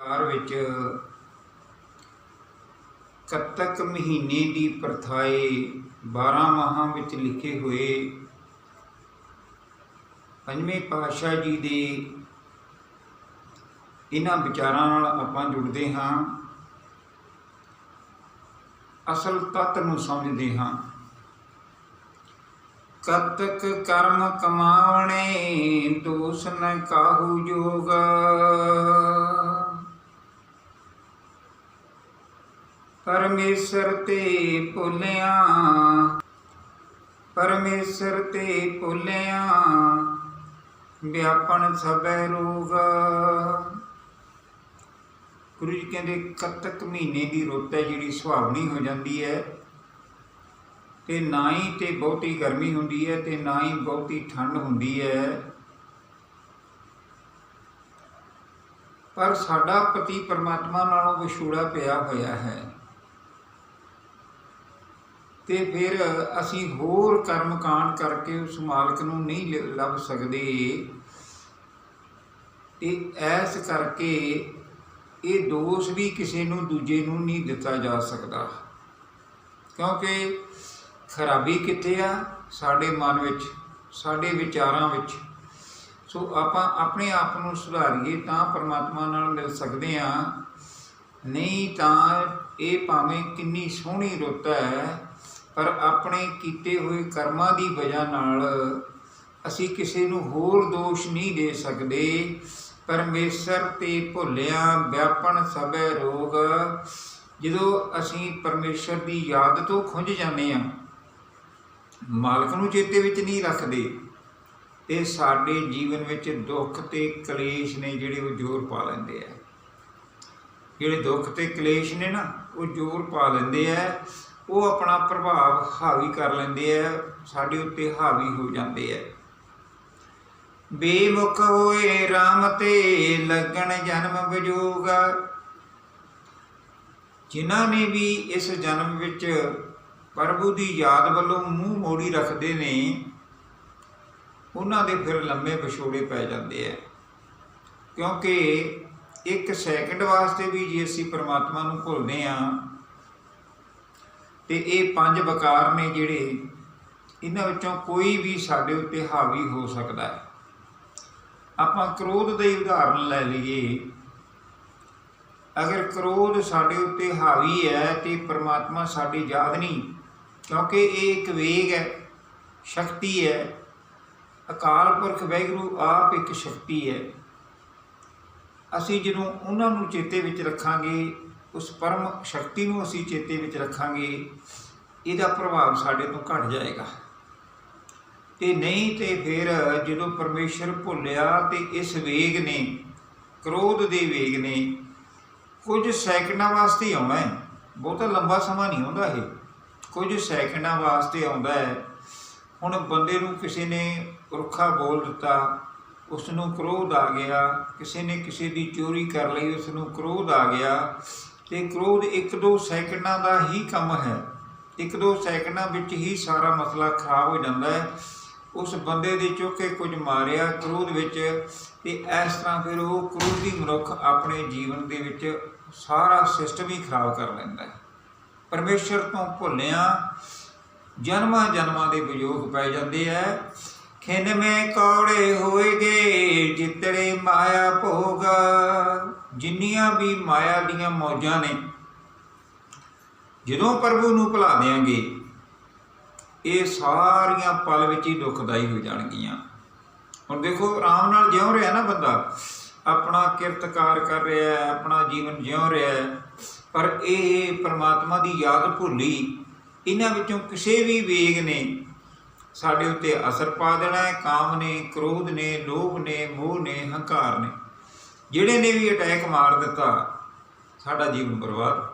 ਕਾਰ ਵਿੱਚ ਕੱਤਕ ਮਹੀਨੇ ਦੀ ਪ੍ਰਥਾਏ 12 ਮਾਹਾਂ ਵਿੱਚ ਲਿਖੇ ਹੋਏ ਪੰਜਵੇਂ ਪਾਤਸ਼ਾਹ ਜੀ ਦੇ ਇਹਨਾਂ ਵਿਚਾਰਾਂ ਨਾਲ ਆਪਾਂ ਜੁੜਦੇ ਹਾਂ। ਅਸਲ ਤੱਤ ਨੂੰ ਸਮਝਦੇ ਹਾਂ। ਕਤਕ ਕਰਮ ਕਮਾਵਣੇ ਦੋਸ ਨ ਕਾਹੂ ਜੋਗ। ਪਰਮੇਸ਼ਰ ਤੇ ਭੁੱਲਿਆ। ਪਰਮੇਸ਼ਰ ਤੇ ਭੁੱਲਿਆ। ਵਿਆਪਨ ਸਭੈ ਰੋਗ। ਗੁਰੂ ਜੀ ਕਹਿੰਦੇ, ਕੱਤਕ ਮਹੀਨੇ ਦੀ ਰੁੱਤ ਹੈ ਜਿਹੜੀ ਸੁਹਾਵਣੀ ਹੋ ਜਾਂਦੀ ਹੈ। ਤੇ ਨਾ ਹੀ ਤੇ ਬਹੁਤੀ ਗਰਮੀ ਹੁੰਦੀ ਹੈ ਤੇ ਨਾ ਹੀ ਬਹੁਤੀ ਠੰਡ ਹੁੰਦੀ ਹੈ। ਪਰ ਸਾਡਾ ਪਤੀ ਪਰਮਾਤਮਾ ਨਾਲੋਂ ਵਿਛੋੜਾ ਪਿਆ ਹੋਇਆ ਹੈ। ਤੇ ਫਿਰ ਅਸੀਂ ਹੋਰ ਕਰਮ ਕਾਂਡ ਕਰਕੇ ਉਸ ਮਾਲਕ ਨੂੰ ਨਹੀਂ ਲ- ਲੱਭ ਸਕਦੇ। ਤੇ ਐਸ ਕਰਕੇ ਇਹ ਦੋਸ਼ ਵੀ ਕਿਸੇ ਨੂੰ ਦੂਜੇ ਨੂੰ ਨਹੀਂ ਦਿੱਤਾ ਜਾ ਸਕਦਾ। ਕਿਉਂਕਿ ਖਰਾਬੀ ਕਿੱਥੇ ਆ? ਸਾਡੇ ਮਨ ਵਿੱਚ, ਸਾਡੇ ਵਿਚਾਰਾਂ ਵਿੱਚ। ਸੋ ਆਪਾਂ ਆਪਣੇ ਆਪ ਨੂੰ ਸੁਧਾਰੀਏ ਤਾਂ ਪਰਮਾਤਮਾ ਨਾਲ ਮਿਲ ਸਕਦੇ ਆ ਨਹੀਂ ਤਾਂ ਇਹ ਭਾਵੇਂ ਕਿੰਨੀ ਸੋਹਣੀ ਰੁੱਤ ਹੈ ਪਰ ਆਪਣੇ ਕੀਤੇ ਹੋਏ ਕਰਮਾਂ ਦੀ ਵਜ੍ਹਾ ਨਾਲ ਅਸੀਂ ਕਿਸੇ ਨੂੰ ਹੋਰ ਦੋਸ਼ ਨਹੀਂ ਦੇ ਸਕਦੇ। ਪਰਮੇਸ਼ਰ ਤੇ ਭੁੱਲਿਆ ਵਿਆਪਨ ਸਭੈ ਰੋਗ। ਜਦੋਂ ਅਸੀਂ ਪਰਮੇਸ਼ਰ ਦੀ ਯਾਦ ਤੋਂ ਖੁੰਝ ਜਾਂਦੇ ਆ ਮਾਲਕ ਨੂੰ ਚੇਤੇ ਵਿੱਚ ਨਹੀਂ ਰੱਖਦੇ ਤੇ ਸਾਡੇ ਜੀਵਨ ਵਿੱਚ ਦੁੱਖ ਤੇ ਕਲੇਸ਼ ਨੇ ਜਿਹੜੇ ਉਹ ਜ਼ੋਰ ਪਾ ਲੈਂਦੇ ਆ। ਜਿਹੜੇ ਦੁੱਖ ਤੇ ਕਲੇਸ਼ ਨੇ ਨਾ, ਉਹ ਜ਼ੋਰ ਪਾ ਲੈਂਦੇ ਆ ਉਹ ਆਪਣਾ ਪ੍ਰਭਾਵ ਹਾਵੀ ਕਰ ਲੈਂਦੇ ਆ, ਸਾਡੇ ਉੱਤੇ ਹਾਵੀ ਹੋ ਜਾਂਦੇ ਆ। ਬੇਮੁਖ ਹੋਏ RAM ਤੇ ਲੱਗਣ ਜਨਮ ਵਿਜੋਗਾ। ਜਿਨ੍ਹਾਂ ਨੇ ਵੀ ਇਸ ਜਨਮ ਵਿੱਚ ਪ੍ਰਭੂ ਦੀ ਯਾਦ ਵੱਲੋਂ ਮੂੰਹ ਮੋੜੀ ਰੱਖਦੇ ਨੇ, ਉਹਨਾਂ ਦੇ ਫਿਰ ਲੰਮੇ ਵਿਛੋੜੇ ਪੈ ਜਾਂਦੇ ਆ। ਕਿਉਂਕਿ ਇੱਕ ਸੈਕਿੰਡ ਵਾਸਤੇ ਵੀ ਜੇ ਅਸੀਂ ਪਰਮਾਤਮਾ ਨੂੰ ਭੁੱਲਦੇ ਆ ਤੇ ਇਹ ਪੰਜ ਵਕਾਰ ਨੇ ਜਿਹੜੇ ਇਹਨਾਂ ਵਿੱਚੋਂ ਕੋਈ ਵੀ ਸਾਡੇ ਉੱਤੇ ਹਾਵੀ ਹੋ ਸਕਦਾ ਹੈ। ਆਪਾਂ ਕ੍ਰੋਧ ਦੇ ਹੀ ਉਦਾਹਰਨ ਲੈ ਲਈਏ। ਅਗਰ ਕ੍ਰੋਧ ਸਾਡੇ ਉੱਤੇ ਹਾਵੀ ਹੈ ਤੇ ਪ੍ਰਮਾਤਮਾ ਸਾਡੀ ਯਾਦ ਨਹੀਂ, ਕਿਉਂਕਿ ਇਹ ਇੱਕ ਵੇਗ ਹੈ, ਸ਼ਕਤੀ ਹੈ। ਅਕਾਲ ਪੁਰਖ ਵੈਗਰੂ ਆਪ ਇੱਕ ਸ਼ਕਤੀ ਹੈ। ਅਸੀਂ ਜਦੋਂ ਉਹਨਾਂ ਨੂੰ ਚੇਤੇ ਵਿੱਚ ਰੱਖਾਂਗੇ ਉਸ ਪਰਮ ਸ਼ਕਤੀ ਨੂੰ ਅਸੀਂ ਚੇਤੇ ਵਿੱਚ ਰੱਖਾਂਗੇ, ਇਹਦਾ ਪ੍ਰਭਾਵ ਸਾਡੇ ਤੋਂ ਘਟ ਜਾਏਗਾ। ਤੇ ਨਹੀਂ ਤੇ ਫਿਰ ਜਦੋਂ ਪਰਮੇਸ਼ਰ ਭੁੱਲਿਆ ਤੇ ਇਸ ਵੇਗ ਨੇ, ਕ੍ਰੋਧ ਦੇ ਵੇਗ ਨੇ ਕੁਝ ਸੈਕਿੰਡਾਂ ਵਾਸਤੇ ਆਉਣਾ ਹੈ। ਬਹੁਤਾ ਲੰਬਾ ਸਮਾਂ ਨਹੀਂ ਆਉਂਦਾ ਇਹ। ਕੁਝ ਸੈਕਿੰਡਾਂ ਵਾਸਤੇ ਆਉਂਦਾ ਹੈ। ਹੁਣ ਬੰਦੇ ਨੂੰ ਕਿਸੇ ਨੇ ਰੁੱਖਾ ਬੋਲ ਦਿੱਤਾ ਉਸ ਨੂੰ ਕ੍ਰੋਧ ਆ ਗਿਆ, ਕਿਸੇ ਨੇ ਕਿਸੇ ਦੀ ਚੋਰੀ ਕਰ ਲਈ ਉਸ ਨੂੰ ਕ੍ਰੋਧ ਆ ਗਿਆ ਤੇ ਕ੍ਰੋਧ ਇੱਕ ਦੋ ਸੈਕਿੰਡਾਂ ਦਾ ਹੀ ਕੰਮ ਹੈ। ਇੱਕ ਦੋ ਸੈਕਿੰਡਾਂ ਵਿੱਚ ਹੀ ਸਾਰਾ ਮਸਲਾ ਖਰਾਬ ਹੋ ਜਾਂਦਾ ਹੈ। ਉਸ ਬੰਦੇ ਦੇ ਚੁੱਕੇ ਕੁਝ ਮਾਰਿਆ ਕ੍ਰੋਧ ਵਿੱਚ ਤੇ ਇਸ ਤਰ੍ਹਾਂ ਫਿਰ ਉਹ ਕ੍ਰੋਧੀ ਮਨੁੱਖ ਆਪਣੇ ਜੀਵਨ ਦੇ ਵਿੱਚ ਸਾਰਾ ਸਿਸਟਮ ਹੀ ਖਰਾਬ ਕਰ ਲੈਂਦਾ ਹੈ। ਪਰਮੇਸ਼ਰ ਤੋਂ ਭੁੱਲਿਆ ਜਨਮਾਂ ਜਨਮਾਂ ਦੇ ਵਿਯੋਗ ਪੈ ਜਾਂਦੇ ਐ ਖਿੰਨ ਮੇ ਕੌੜੇ ਹੋਏਗੇ, ਜਿੱਤੜੇ ਮਾਇਆ ਭੋਗਾ। ਜਿੰਨੀਆਂ ਵੀ ਮਾਇਆ ਦੀਆਂ ਮੌਜਾਂ ਨੇ, ਜਦੋਂ ਪ੍ਰਭੂ ਨੂੰ ਭੁਲਾ ਦਿਆਂਗੇ, ਇਹ ਸਾਰੀਆਂ ਪਲ ਵਿੱਚ ਹੀ ਦੁਖਦਾਈ ਹੋ ਜਾਣਗੀਆਂ। ਹੁਣ ਦੇਖੋ, ਆਰਾਮ ਨਾਲ ਜਿਉ ਰਿਹਾ ਨਾ ਬੰਦਾ, ਆਪਣਾ ਕਿਰਤਕਾਰ ਕਰ ਰਿਹਾ ਹੈ, ਆਪਣਾ ਜੀਵਨ ਜਿਉ ਰਿਹਾ ਹੈ, ਪਰ ਇਹ ਪ੍ਰਮਾਤਮਾ ਦੀ ਯਾਦ ਭੁੱਲੀ, ਇਹਨਾਂ ਵਿੱਚੋਂ ਕਿਸੇ ਵੀ ਵੇਗ ਨੇ ਸਾਡੇ ਉੱਤੇ ਅਸਰ ਪਾ ਦੇਣਾ ਹੈ, ਕਾਮ ਨੇ, ਕ੍ਰੋਧ ਨੇ, ਲੋਭ ਨੇ, ਮੋਹ ਨੇ, ਹੰਕਾਰ ਨੇ। ਜਿਹੜੇ ਨੇ ਵੀ ਅਟੈਕ ਮਾਰ ਦਿੱਤਾ, ਸਾਡਾ ਜੀਵਨ ਬਰਬਾਦ।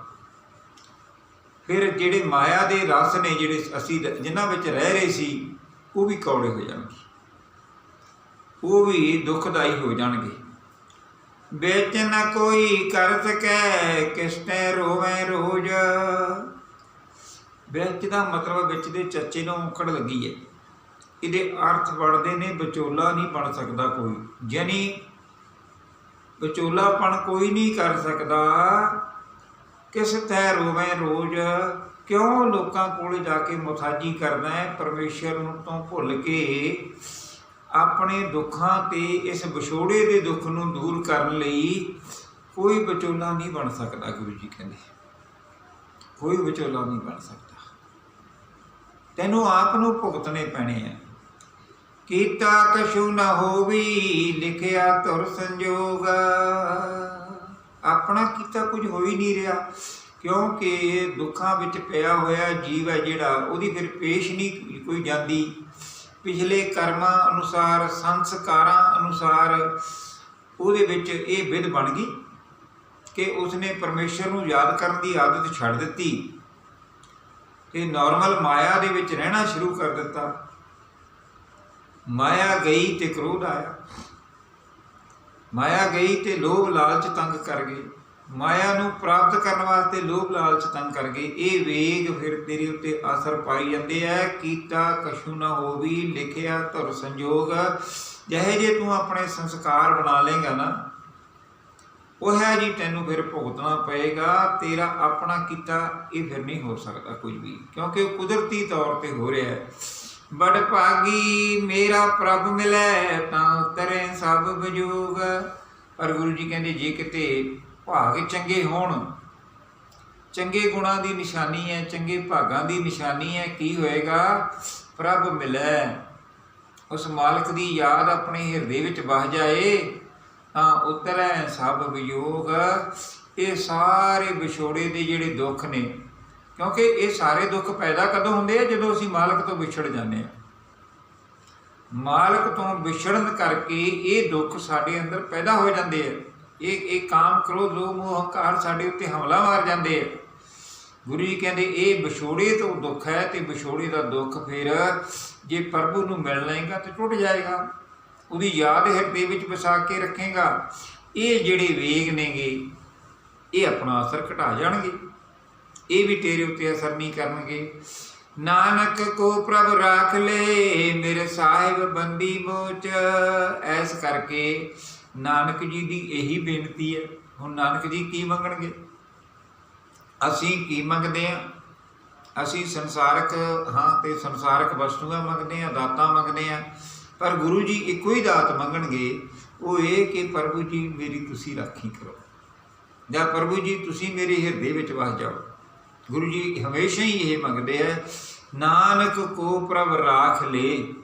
ਫਿਰ ਜਿਹੜੇ ਮਾਇਆ ਦੇ ਰਸ ਨੇ, ਜਿਹੜੇ ਅਸੀਂ ਰ- ਜਿਨ੍ਹਾਂ ਵਿੱਚ ਰਹਿ ਰਹੇ ਸੀ, ਉਹ ਵੀ ਕੌੜੇ ਹੋ ਜਾਣਗੇ। ਉਹ ਵੀ ਦੁਖਦਾਈ ਹੋ ਜਾਣਗੇ। ਵਿੱਚ ਨ ਕੋਈ ਕਰ ਸਕੈ, ਕਿਸਤੇ ਰੋਵੇਂ ਰੋਜ। ਵਿੱਚ ਦਾ ਮਤਲਬ ਵਿੱਚ ਦੇ ਚੱਚੇ ਨੂੰ ਔਕੜ ਲੱਗੀ ਹੈ ਇਹਦੇ ਅਰਥ ਬਣਦੇ ਨੇ, ਵਿਚੋਲਾ ਨਹੀਂ ਬਣ ਸਕਦਾ ਕੋਈ। ਜਾਨੀ ਵਿਚੋਲਾਪਣ ਕੋਈ ਨਹੀਂ ਕਰ ਸਕਦਾ। ਕਿਸ ਤੈ ਰੋਵੇਂ ਰੋਜ਼? ਕਿਉਂ ਲੋਕਾਂ ਕੋਲ ਜਾ ਕੇ ਮੁਥਾਜੀ ਕਰਦਾ ਹੈ? ਪਰਮੇਸ਼ਰ ਨੂੰ ਤੋਂ ਭੁੱਲ ਕੇ ਆਪਣੇ ਦੁੱਖਾਂ ਤੇ ਇਸ ਵਿਛੋੜੇ ਦੇ ਦੁੱਖ ਨੂੰ ਦੂਰ ਕਰਨ ਲਈ ਕੋਈ ਵਿਚੋਲਾ ਨਹੀਂ ਬਣ ਸਕਦਾ, ਗੁਰੂ ਜੀ ਕਹਿੰਦੇ। ਕੋਈ ਵਿਚੋਲਾ ਨਹੀਂ ਬਣ ਸਕਦਾ। ਤੈਨੂੰ ਆਪ ਨੂੰ ਭੁਗਤਣੇ ਪੈਣੇ ਆ। ਕੀਤਾ ਕਛੂ ਨਾ ਹੋਵੀ, ਲਿਖਿਆ ਤੁਰ ਸੰਜੋਗ। ਆਪਣਾ ਕੀਤਾ ਕੁਝ ਹੋ ਹੀ ਨਹੀਂ ਰਿਹਾ, ਕਿਉਂਕਿ ਦੁੱਖਾਂ ਵਿੱਚ ਪਿਆ ਹੋਇਆ ਜੀਵ ਹੈ ਜਿਹੜਾ, ਉਹਦੀ ਫਿਰ ਪੇਸ਼ ਨਹੀਂ ਕੋਈ ਜਾਂਦੀ। ਪਿਛਲੇ ਕਰਮਾਂ ਅਨੁਸਾਰ, ਸੰਸਕਾਰਾਂ ਅਨੁਸਾਰ ਉਹਦੇ ਵਿੱਚ ਇਹ ਵਿਧ ਬਣ ਗਈ ਕਿ ਉਸਨੇ ਪਰਮੇਸ਼ਰ ਨੂੰ ਯਾਦ ਕਰਨ ਦੀ ਆਦਤ ਛੱਡ ਦਿੱਤੀ ਤੇ ਨਾਰਮਲ ਮਾਇਆ ਦੇ ਵਿੱਚ ਰਹਿਣਾ ਸ਼ੁਰੂ ਕਰ ਦਿੱਤਾ। ਮਾਇਆ ਗਈ ਤੇ ਕ੍ਰੋਧ ਆਇਆ। ਮਾਇਆ ਗਈ ਤੇ ਲੋਭ ਲਾਲਚ ਤੰਗ ਕਰ ਗਏ ਮਾਇਆ ਨੂੰ ਪ੍ਰਾਪਤ ਕਰਨ ਵਾਸਤੇ ਲੋਭ ਲਾਲਚ ਤੰਗ ਕਰ ਗਏ ਇਹ ਵੇਗ ਫਿਰ ਤੇਰੇ ਉੱਤੇ ਅਸਰ ਪਾਈ ਜਾਂਦੇ ਆ। ਕੀਤਾ ਕਛੂ ਨਾ ਹੋਵੀ, ਲਿਖਿਆ ਧੁਰ ਸੰਜੋਗ। ਜਿਹੇ ਜੇ ਤੂੰ ਆਪਣੇ ਸੰਸਕਾਰ ਬਣਾ ਲੇਗਾ ਨਾ, ਉਹ ਹੈ ਜੀ ਤੈਨੂੰ ਫਿਰ ਭੁਗਤਣਾ ਪਏਗਾ। ਤੇਰਾ ਆਪਣਾ ਕੀਤਾ ਇਹ ਫਿਰ ਨਹੀਂ ਹੋ ਸਕਦਾ ਕੁਝ ਵੀ। ਕਿਉਂਕਿ ਉਹ ਕੁਦਰਤੀ ਤੌਰ ਤੇ ਹੋ ਰਿਹਾ ਹੈ। ਬੜ ਭਾਗੀ ਮੇਰਾ ਪ੍ਰਭ ਮਿਲੈ, ਤਾਂ ਤਰੇ ਸਭ ਵਿਜੋਗ ਪਰ ਗੁਰੂ ਜੀ ਕਹਿੰਦੇ, ਜੇ ਕਿਤੇ ਭਾਗ ਚੰਗੇ ਹੋਣ, ਚੰਗੇ ਗੁਣਾਂ ਦੀ ਨਿਸ਼ਾਨੀ ਹੈ, ਚੰਗੇ ਭਾਗਾਂ ਦੀ ਨਿਸ਼ਾਨੀ ਹੈ, ਕੀ ਹੋਏਗਾ? ਪ੍ਰਭ ਮਿਲੈ। ਉਸ ਮਾਲਕ ਦੀ ਯਾਦ ਆਪਣੇ ਹਿਰਦੇ ਵਿੱਚ ਵਸ ਜਾਏ, ਤਾਂ ਉਤਰੈ ਸਭ ਵਿਯੋਗ ਇਹ ਸਾਰੇ ਵਿਛੋੜੇ ਦੇ ਜਿਹੜੇ ਦੁੱਖ ਨੇ ਕਿਉਂਕਿ ਇਹ ਸਾਰੇ ਦੁੱਖ ਪੈਦਾ ਕਦੋਂ ਹੁੰਦੇ ਆ? ਜਦੋਂ ਅਸੀਂ ਮਾਲਕ ਤੋਂ ਵਿਛੜ ਜਾਂਦੇ ਆ। ਮਾਲਕ ਤੋਂ ਵਿਛੜਨ ਕਰਕੇ ਇਹ ਦੁੱਖ ਸਾਡੇ ਅੰਦਰ ਪੈਦਾ ਹੋ ਜਾਂਦੇ ਆ। ਇਹ ਇਹ ਕਾਮ, ਕ੍ਰੋਧ, ਲੋਭ, ਮੋਹ, ਹੰਕਾਰ ਸਾਡੇ ਉੱਤੇ ਹਮਲਾ ਮਾਰ ਜਾਂਦੇ ਆ। ਗੁਰੂ ਜੀ ਕਹਿੰਦੇ, ਇਹ ਵਿਛੋੜੇ ਤੋਂ ਦੁੱਖ ਹੈ ਤੇ ਵਿਛੋੜੇ ਦਾ ਦੁੱਖ ਫਿਰ ਜੇ ਪ੍ਰਭੂ ਨੂੰ ਮਿਲ ਲਏਗਾ ਤੇ ਟੁੱਟ ਜਾਏਗਾ। ਉਹਦੀ ਯਾਦ ਹਿਰਦੇ ਵਿੱਚ ਵਸਾ ਕੇ ਰੱਖੇਗਾ। ਇਹ ਜਿਹੜੇ ਵੇਗ ਨੇਗੇ, ਇਹ ਆਪਣਾ ਅਸਰ ਘਟਾ ਜਾਣਗੇ। ਇਹ ਵੀ ਤੇਰੇ ਉੱਤੇ ਅਸਰ ਨਹੀਂ ਕਰਨਗੇ। ਨਾਨਕ ਕੋ ਪ੍ਰਭ ਰਾਖ ਲੈ, ਮੇਰੇ ਸਾਹਿਬ ਬੰਦੀ ਮੋਚ। ਐਸ ਕਰਕੇ ਨਾਨਕ ਜੀ ਦੀ ਇਹੀ ਬੇਨਤੀ ਹੈ, ਹੁਣ ਨਾਨਕ ਜੀ ਕੀ ਮੰਗਣਗੇ? ਅਸੀਂ ਕੀ ਮੰਗਦੇ ਆ ਅਸੀਂ ਸੰਸਾਰਕ ਹਾਂ ਤੇ ਸੰਸਾਰਕ ਵਸਤੂਆਂ ਮੰਗਦੇ ਆ ਦਾਤਾਂ ਮੰਗਦੇ ਆ ਪਰ ਗੁਰੂ ਜੀ ਇੱਕੋ ਹੀ ਦਾਤ ਮੰਗਣਗੇ, ਉਹ ਇਹ ਕਿ ਪ੍ਰਭੂ ਜੀ ਮੇਰੀ ਤੁਸੀਂ ਰਾਖੀ ਕਰੋ। ਜਾਂ ਪ੍ਰਭੂ ਜੀ ਤੁਸੀਂ ਮੇਰੇ ਹਿਰਦੇ ਵਿੱਚ ਵਸ ਜਾਓ। ਗੁਰੂ ਜੀ ਹਮੇਸ਼ਾ ਹੀ ਇਹ ਮੰਗਦੇ ਆ, ਨਾਨਕ ਕੋ ਪ੍ਰਭ ਰਾਖ ਲੇ।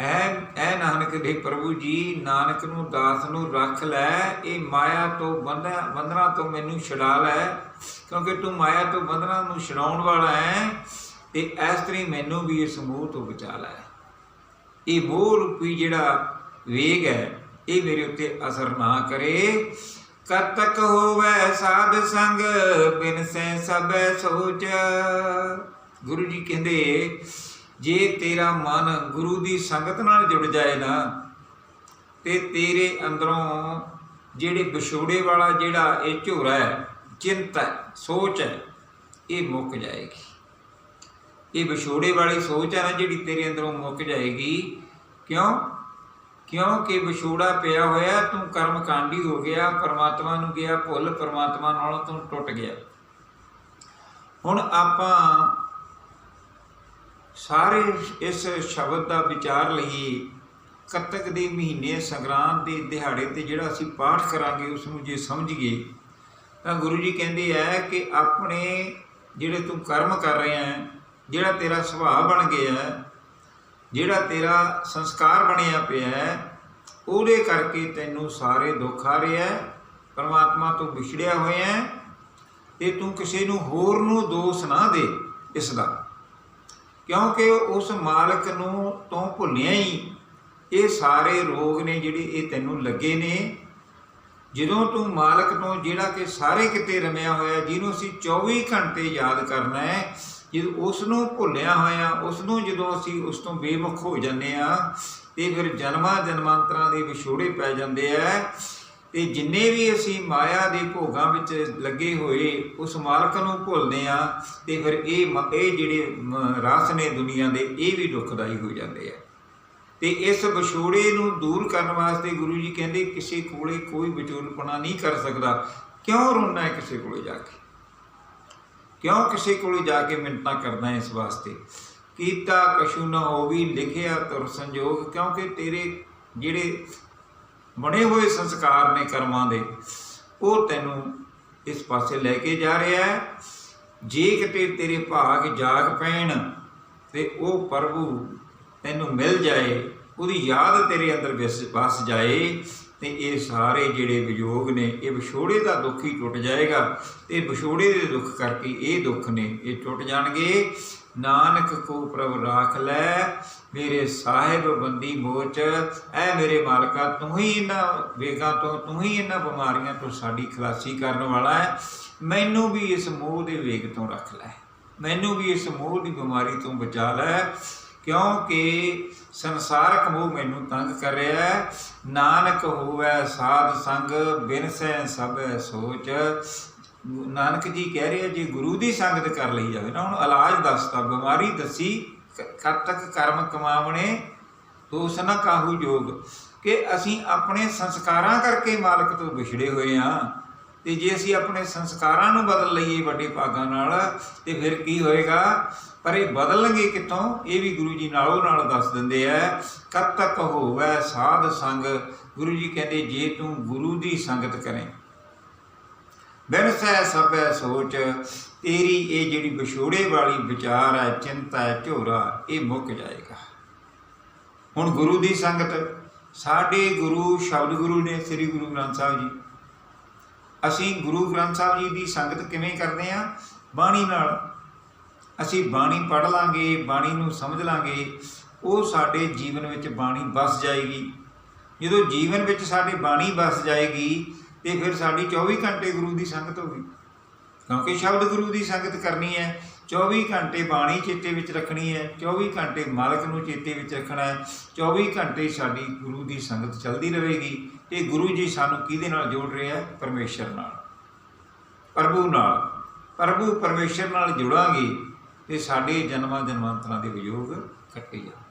ਐ ਐ ਨਾਨਕ ਦੇ ਪ੍ਰਭੂ ਜੀ, ਨਾਨਕ ਨੂੰ ਦਾਸ ਨੂੰ ਰੱਖ ਲੈ, ਇਹ ਮਾਇਆ ਤੋਂ ਬੰਧਾ ਬੰਧਨਾ ਤੋਂ ਮੈਨੂੰ ਛੁਡਾ ਲੈ, ਕਿਉਂਕਿ ਤੂੰ ਮਾਇਆ ਤੋਂ ਬੰਧਨਾ ਨੂੰ ਛਡਾਉਣ ਵਾਲਾ ਹੈ ਤੇ ਇਸ ਤਰੀ ਮੈਨੂੰ ਵੀ ਇਸ ਮੋਹ ਤੋਂ ਬਚਾ ਲੈ। ਇਹ ਮੋਹ ਰੂਪੀ ਜਿਹੜਾ ਵੇਗ ਹੈ, ਇਹ ਮੇਰੇ ਉੱਤੇ ਅਸਰ ਨਾ ਕਰੇ। ਕਦ ਤੱਕ ਹੋਵੇ ਸਾਧ ਸੰਗ, ਬਿਨ ਸੈ ਸਭੈ ਸੋਚ। ਗੁਰੂ ਜੀ ਕਹਿੰਦੇ, ਜੇ ਤੇਰਾ ਮਨ ਗੁਰੂ ਦੀ ਸੰਗਤ ਨਾਲ ਜੁੜ ਜਾਏ ਨਾ, ਤੇ ਤੇਰੇ ਅੰਦਰੋਂ ਜਿਹੜੇ ਵਿਛੋੜੇ ਵਾਲਾ ਜਿਹੜਾ ਇਹ ਝੋਰਾ ਹੈ, ਚਿੰਤਾ ਸੋਚ ਹੈ, ਇਹ ਮੁੱਕ ਜਾਏਗੀ। ਇਹ ਵਿਛੋੜੇ ਵਾਲੀ ਸੋਚ ਹੈ ਨਾ ਜਿਹੜੀ ਤੇਰੇ ਅੰਦਰੋਂ ਮੁੱਕ ਜਾਏਗੀ। ਕਿਉਂ? ਕਿਉਂਕਿ ਵਿਛੋੜਾ ਪਿਆ ਹੋਇਆ, ਤੂੰ ਕਰਮ ਕਾਂਡੀ ਹੋ ਗਿਆ, ਪਰਮਾਤਮਾ ਨੂੰ ਗਿਆ, ਭੁੱਲ ਪਰਮਾਤਮਾ ਨਾਲੋਂ ਤੂੰ ਟੁੱਟ ਗਿਆ। ਹੁਣ ਆਪਾਂ ਸਾਰੇ ਇਸ ਸ਼ਬਦ ਦਾ ਵਿਚਾਰ ਲਈਏ। ਕੱਤਕ ਦੇ ਮਹੀਨੇ ਸੰਗਰਾਂਦ ਦੇ ਦਿਹਾੜੇ ਤੇ ਜਿਹੜਾ ਅਸੀਂ ਪਾਠ ਕਰਾਂਗੇ, ਉਸ ਨੂੰ ਜੇ ਸਮਝੀਏ, ਤਾਂ ਗੁਰੂ ਜੀ ਕਹਿੰਦੇ ਆ ਕਿ ਆਪਣੇ ਜਿਹੜੇ ਤੂੰ ਕਰਮ ਕਰ ਰਿਹਾ ਹੈ, ਜਿਹੜਾ ਤੇਰਾ ਸੁਭਾਅ ਬਣ ਗਿਆ ਹੈ ਜਿਹੜਾ ਤੇਰਾ ਸੰਸਕਾਰ ਬਣਿਆ ਪਿਆ ਹੈ, ਉਹਦੇ ਕਰਕੇ ਤੈਨੂੰ ਸਾਰੇ ਦੁੱਖ ਆ ਰਿਹਾ ਹੈ, ਪਰਮਾਤਮਾ ਤੋਂ ਵਿਛੜਿਆ ਹੋਇਆ ਹੈ, ਤੇ ਤੂੰ ਕਿਸੇ ਨੂੰ ਹੋਰ ਨੂੰ ਦੋਸ਼ ਨਾ ਦੇ ਇਸ ਦਾ ਕਿਉਂਕਿ ਉਸ ਮਾਲਕ ਨੂੰ ਤੋਂ ਭੁੱਲਿਆ ਹੀ, ਇਹ ਸਾਰੇ ਰੋਗ ਨੇ ਜਿਹੜੇ ਇਹ ਤੈਨੂੰ ਲੱਗੇ ਨੇ। ਜਦੋਂ ਤੂੰ ਮਾਲਕ ਤੋਂ ਜਿਹੜਾ ਕਿ ਸਾਰੇ ਕਿਤੇ ਰਮਿਆ ਹੋਇਆ, ਜਿਹਨੂੰ ਅਸੀਂ 24 ਘੰਟੇ ਯਾਦ ਕਰਨਾ ਹੈ ਜਦੋਂ ਉਸ ਨੂੰ ਭੁੱਲਿਆ ਹੋਇਆ ਉਸ ਨੂੰ ਜਦੋਂ ਅਸੀਂ ਉਸ ਤੋਂ ਬੇਮੁਖ ਹੋ ਜਾਂਦੇ ਆ ਤੇ ਫਿਰ ਜਨਮਾਂ ਜਨਮਾਂਤਰਾਂ ਦੇ ਵਿਛੋੜੇ ਪੈ ਜਾਂਦੇ ਆ। ਤੇ ਜਿੰਨੇ ਵੀ ਅਸੀਂ ਮਾਇਆ ਦੇ ਭੋਗਾਂ ਵਿੱਚ ਲੱਗੇ ਹੋਏ, ਉਸ ਮਾਲਕ ਨੂੰ ਭੁੱਲਦੇ ਆ ਤੇ ਫਿਰ ਇਹ ਮ- ਇਹ ਜਿਹੜੇ ਰਸ ਨੇ ਦੁਨੀਆ ਦੇ, ਇਹ ਵੀ ਦੁਖਦਾਈ ਹੋ ਜਾਂਦੇ ਆ। ਤੇ ਇਸ ਵਿਛੋੜੇ ਨੂੰ ਦੂਰ ਕਰਨ ਵਾਸਤੇ ਗੁਰੂ ਜੀ ਕਹਿੰਦੇ, ਕਿਸੇ ਕੋਲੇ ਕੋਈ ਵਿਚੋਲਪਣਾ ਨਹੀਂ ਕਰ ਸਕਦਾ। ਕਿਉਂ ਰੋਣਾ ਕਿਸੇ ਕੋਲੇ ਜਾ ਕੇ? ਕਿਉਂ ਕਿਸੇ ਕੋਲ ਜਾ ਕੇ ਮਿੰਤਾਂ ਕਰਦਾ ਇਸ ਵਾਸਤੇ? ਕੀਤਾ ਕਸ਼ੂ ਨਾ ਹੋਵੀ, ਲਿਖਿਆ ਤੁਰ ਸੰਜੋਗ, ਕਿਉਂਕਿ ਤੇਰੇ ਜਿਹੜੇ ਬਣੇ ਹੋਏ ਸੰਸਕਾਰ ਨੇ ਕਰਮਾਂ ਦੇ, ਉਹ ਤੈਨੂੰ ਇਸ ਪਾਸੇ ਲੈ ਕੇ ਜਾ ਰਿਹਾ ਹੈ। ਜੇ ਕਿਤੇ ਤੇਰੇ ਭਾਗ ਜਾਗ ਪੈਣ ਤੇ ਉਹ ਪ੍ਰਭੂ ਤੈਨੂੰ ਮਿਲ ਜਾਏ, ਉਹਦੀ ਯਾਦ ਤੇਰੇ ਅੰਦਰ ਵਸ ਵਸ ਜਾਏ ਤੇ ਇਹ ਸਾਰੇ ਜਿਹੜੇ ਵਿਯੋਗ ਨੇ, ਇਹ ਵਿਛੋੜੇ ਦਾ ਦੁੱਖ ਹੀ ਟੁੱਟ ਜਾਏਗਾ ਤੇ ਵਿਛੋੜੇ ਦੇ ਦੁੱਖ ਕਰਕੇ ਇਹ ਦੁੱਖ ਨੇ, ਇਹ ਟੁੱਟ ਜਾਣਗੇ। ਨਾਨਕ ਕੋ ਪ੍ਰਭ ਰਾਖ ਲੈ, ਮੇਰੇ ਸਾਹਿਬ ਬੰਦੀ ਮੋਚ, ਐ ਮੇਰੇ ਮਾਲਕਾ ਤੂੰ ਹੀ ਇਹਨਾਂ ਵੇਗਾਂ ਤੋਂ, ਤੂੰ ਹੀ ਇਹਨਾਂ ਬਿਮਾਰੀਆਂ ਤੋਂ ਸਾਡੀ ਖਲਾਸੀ ਕਰਨ ਵਾਲਾ ਹੈ। ਮੈਨੂੰ ਵੀ ਇਸ ਮੋਹ ਦੇ ਵੇਗ ਤੋਂ ਰੱਖ ਲੈ, ਮੈਨੂੰ ਵੀ ਇਸ ਮੋਹ ਦੀ ਬਿਮਾਰੀ ਤੋਂ ਬਚਾ ਲੈ। ਕਿਉਂਕਿ ਸੰਸਾਰਕ ਮੋਹ ਮੈਨੂੰ ਤੰਗ ਕਰ ਰਿਹਾ ਹੈ। ਨਾਨਕ ਹੋਵੇ ਸਾਧ ਸੰਗ, ਬਿਨ ਸੈ ਸਭੈ ਸੋਚ। ਨਾਨਕ ਜੀ ਕਹਿ ਰਹੇ ਆ, ਜੇ ਗੁਰੂ ਦੀ ਸੰਗਤ ਕਰ ਲਈ ਜਾਵੇ ਨਾ ਹੁਣ ਇਲਾਜ ਦੱਸਤਾ, ਬਿਮਾਰੀ ਦੱਸੀ, ਕ- ਕਦ ਤੱਕ ਕਰਮ ਕਮਾਵਣੇ ਦੋਸ ਨਾ ਕਾਹੂ ਜੋਗ। ਕਿ ਅਸੀਂ ਆਪਣੇ ਸੰਸਕਾਰਾਂ ਕਰਕੇ ਮਾਲਕ ਤੋਂ ਵਿਛੜੇ ਹੋਏ ਆ ਤੇ ਜੇ ਅਸੀਂ ਆਪਣੇ ਸੰਸਕਾਰਾਂ ਨੂੰ ਬਦਲ ਲਈਏ ਵੱਡੇ ਭਾਗਾਂ ਨਾਲ, ਤੇ ਫਿਰ ਕੀ ਹੋਏਗਾ? ਪਰ ਇਹ ਬਦਲਣਗੇ ਕਿੱਥੋਂ? ਇਹ ਵੀ ਗੁਰੂ ਜੀ ਨਾਲੋਂ ਨਾਲ ਦੱਸ ਦਿੰਦੇ ਆ, ਕਦ ਤੱਕ ਹੋਵੇ ਸਾਧ ਸੰਗ? ਗੁਰੂ ਜੀ ਕਹਿੰਦੇ, ਜੇ ਤੂੰ ਗੁਰੂ ਦੀ ਸੰਗਤ ਕਰੇ ਬਿਨਸੈ ਸਭੈ ਸੋਚ, ਤੇਰੀ ਇਹ ਜਿਹੜੀ ਵਿਛੋੜੇ ਵਾਲੀ ਵਿਚਾਰ ਹੈ, ਚਿੰਤਾ ਹੈ, ਝੋਰਾ, ਇਹ ਮੁੱਕ ਜਾਏਗਾ। ਹੁਣ ਗੁਰੂ ਦੀ ਸੰਗਤ, ਸਾਡੇ ਗੁਰੂ ਸ਼ਬਦ ਗੁਰੂ ਨੇ, ਸ੍ਰੀ ਗੁਰੂ ਗ੍ਰੰਥ ਸਾਹਿਬ ਜੀ। ਅਸੀਂ ਗੁਰੂ ਗ੍ਰੰਥ ਸਾਹਿਬ ਜੀ ਦੀ ਸੰਗਤ ਕਿਵੇਂ ਕਰਦੇ ਆ ਬਾਣੀ ਨਾਲ ਅਸੀਂ ਬਾਣੀ ਪੜ੍ਹ ਲਾਂਗੇ, ਬਾਣੀ ਨੂੰ ਸਮਝ ਲਾਂਗੇ, ਉਹ ਸਾਡੇ ਜੀਵਨ ਵਿੱਚ ਬਾਣੀ ਵਸ ਜਾਏਗੀ। ਜਦੋਂ ਜੀਵਨ ਵਿੱਚ ਸਾਡੇ ਬਾਣੀ ਵਸ ਜਾਏਗੀ, ਤੇ ਫਿਰ ਸਾਡੀ 24 ਘੰਟੇ ਗੁਰੂ ਦੀ ਸੰਗਤ ਹੋਗੀ ਕਿਉਂਕਿ ਸ਼ਬਦ ਗੁਰੂ ਦੀ ਸੰਗਤ ਕਰਨੀ ਹੈ 24 ਘੰਟੇ ਬਾਣੀ ਚੇਤੇ ਵਿੱਚ ਰੱਖਣੀ ਹੈ 24 ਘੰਟੇ ਮਾਲਕ ਨੂੰ ਚੇਤੇ ਵਿੱਚ ਰੱਖਣਾ ਹੈ 24 ਘੰਟੇ ਸਾਡੀ ਗੁਰੂ ਦੀ ਸੰਗਤ ਚੱਲਦੀ ਰਹੇਗੀ। ਇਹ ਗੁਰੂ ਜੀ ਸਾਨੂੰ ਕਿਹਦੇ ਨਾਲ ਜੋੜ ਰਹੇ ਹੈ ਪਰਮੇਸ਼ਰ ਨਾਲ। ਪ੍ਰਭੂ ਨਾਲ। ਪ੍ਰਭੂ ਪਰਮੇਸ਼ਰ ਨਾਲ ਜੁੜਾਂਗੇ ਤੇ ਸਾਡੇ ਜਨਮਾਂ ਜਨਮਾਂਤਰਾਂ ਦੇ ਵਿਯੋਗ ਕੱਟੇ ਜਾਣਗੇ।